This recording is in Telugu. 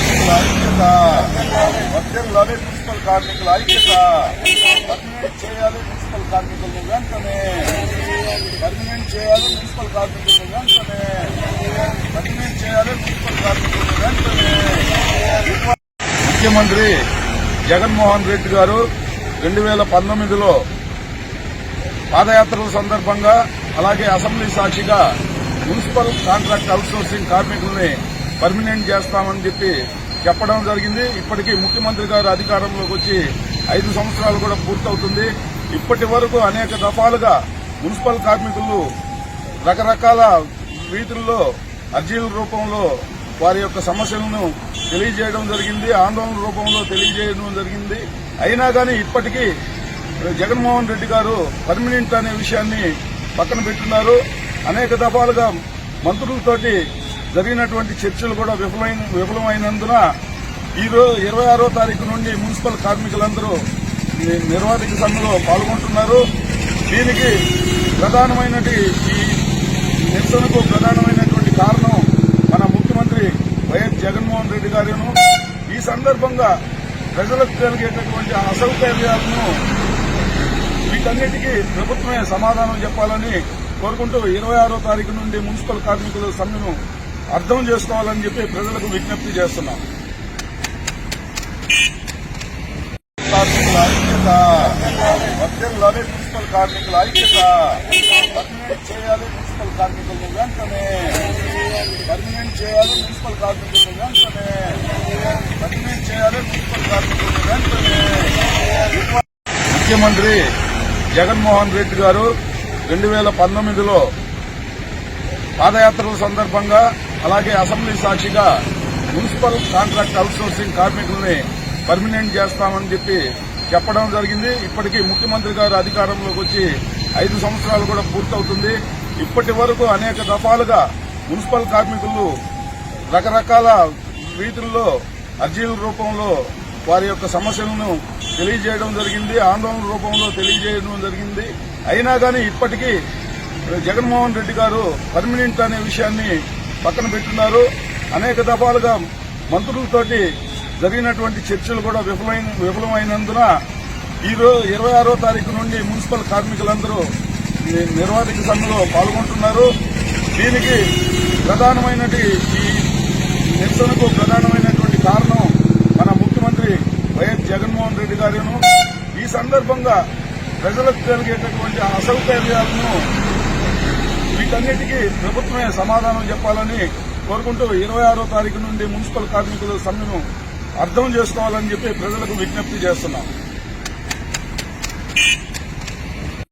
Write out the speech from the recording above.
కార్మికుల ఐక్యత వర్తిల్లాలి మున్సిపల్ కార్మికుల ఐక్యత పర్మనెంట్ చేయాలి మున్సిపల్ కార్మికులను వెంటనే పర్మనెంట్ చేయాలి మున్సిపల్ కార్మికులను వెంటనే పర్మనెంట్ చేయాలి మున్సిపల్ కార్మికులను వెంటనే ముఖ్యమంత్రి జగన్మోహన్ రెడ్డి గారు రెండు వేల పంతొమ్మిదిలో పాదయాత్రల సందర్భంగా అలాగే అసెంబ్లీ సాక్షిగా మున్సిపల్ కాంట్రాక్ట్ అవుట్సోర్సింగ్ కార్మికుల్ని పర్మినెంట్ చేస్తామని చెప్పి చెప్పడం జరిగింది. ఇప్పటికీ ముఖ్యమంత్రి గారు అధికారంలోకి వచ్చి ఐదు సంవత్సరాలు కూడా పూర్తవుతుంది. ఇప్పటి వరకు అనేక దఫాలుగా మున్సిపల్ కార్మికులు రకరకాల రీతుల్లో అర్జీల రూపంలో వారి యొక్క సమస్యలను తెలియజేయడం జరిగింది. ఆందోళన రూపంలో తెలియజేయడం జరిగింది. అయినా కానీ ఇప్పటికీ జగన్మోహన్ రెడ్డి గారు పర్మనెంట్ అనే విషయాన్ని పక్కన పెట్టున్నారు అనేక దఫాలుగా మంత్రులతోటి జరిగినటువంటి చర్చలు కూడా విఫలమైన విఫలమైనందున ఈరోజు ఇరవై ఆరో తారీఖు నుండి మున్సిపల్ కార్మికులందరూ నిర్వాహక నిర్వాధిక సమ్మెలో పాల్గొంటున్నారు. దీనికి ప్రధానమైనటి ఈ నిరసనకు ప్రధానమైనటువంటి కారణం మన ముఖ్యమంత్రి వైఎస్ జగన్మోహన్ రెడ్డి గారును. ఈ సందర్భంగా ప్రజలకు కలిగేటటువంటి అసౌకర్యాలను వీటన్నిటికీ ప్రభుత్వమే సమాధానం చెప్పాలని కోరుకుంటూ ఇరవై ఆరో తారీఖు నుండి మున్సిపల్ కార్మికుల సమ్మెను అర్థం చేసుకోవాలని చెప్పి ప్రజలకు విజ్ఞప్తి చేస్తున్నాం. కార్మికుల ఐక్యత వర్తిల్లాలి మున్సిపల్ కార్మికుల ఐక్యత. పర్మనెంట్ చేయాలి మున్సిపల్ కార్మికులను వెంటనే. పర్మనెంట్ చేయాలి మున్సిపల్ కార్మికులను వెంటనే. పర్మనెంట్ చేయాలి మున్సిపల్ కార్మికులను వెంటనే. ముఖ్యమంత్రి జగన్మోహన్ రెడ్డి గారు రెండు వేల పంతొమ్మిదిలో పాదయాత్రల సందర్భంగా అలాగే అసెంబ్లీ సాక్షిగా మున్సిపల్ కాంట్రాక్ట్ అవుట్సోర్సింగ్ కార్మికుల్ని పర్మినెంట్ చేస్తామని చెప్పి చెప్పడం జరిగింది. ఇప్పటికీ ముఖ్యమంత్రి గారు అధికారంలోకి వచ్చి ఐదు సంవత్సరాలు కూడా పూర్తవుతుంది. ఇప్పటి వరకు అనేక దఫాలుగా మున్సిపల్ కార్మికులు రకరకాల రీతుల్లో అర్జీల రూపంలో వారి యొక్క సమస్యలను తెలియజేయడం జరిగింది. ఆందోళన రూపంలో తెలియజేయడం జరిగింది. అయినా కానీ ఇప్పటికీ జగన్మోహన్ రెడ్డి గారు పర్మనెంట్ అనే విషయాన్ని పక్కన పెట్టున్నారు. అనేక దఫాలుగా మంత్రులతోటి జరిగినటువంటి చర్చలు కూడా విఫలమైన విఫలమైనందున ఈరోజు ఇరవై ఆరో తారీఖు నుండి మున్సిపల్ కార్మికులందరూ నిర్వాహక నిర్వాధిక సమ్మెలో పాల్గొంటున్నారు. దీనికి ప్రధానమైనటి ఈ నిరసనకు ప్రధానమైనటువంటి కారణం మన ముఖ్యమంత్రి వైఎస్ జగన్మోహన్ రెడ్డి గారును. ఈ సందర్భంగా ప్రజలకు కలిగేటటువంటి అసౌకర్యాలను వీటన్నిటికీ ప్రభుత్వమే సమాధానం చెప్పాలని కోరుకుంటూ ఇరవై ఆరో తారీఖు నుండి మున్సిపల్ కార్మికుల సమ్మెను అర్థం చేసుకోవాలని చెప్పి ప్రజలకు విజ్ఞప్తి చేస్తున్నాం.